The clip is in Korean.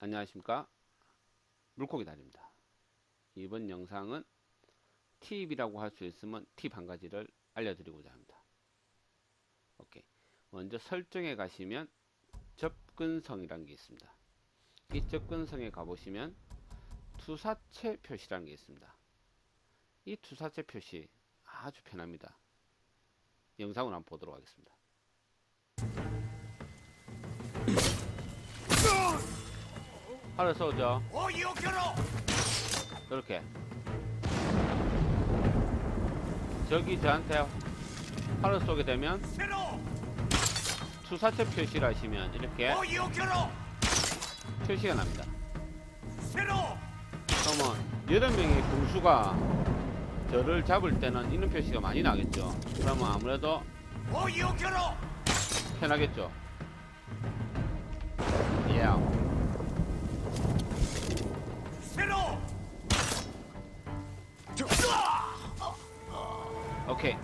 안녕하십니까? 물고기 다리입니다. 이번 영상은 팁이라고 할 수 있으면 팁 한 가지를 알려드리고자 합니다. 오케이. 먼저 설정에 가시면 접근성이라는 게 있습니다. 이 접근성에 가보시면 투사체 표시라는 게 있습니다. 이 투사체 표시 아주 편합니다. 영상을 한번 보도록 하겠습니다 하나 쏘죠. 이렇게. 저기 저한테 화를 쏘게 되면 투사체 표시를 하시면 이렇게 표시가 납니다. 그러면 여러 명의 공수가 저를 잡을 때는 이런 표시가 많이 나겠죠. 그러면 아무래도 편하겠죠. 예. Yeah. ろ 오케이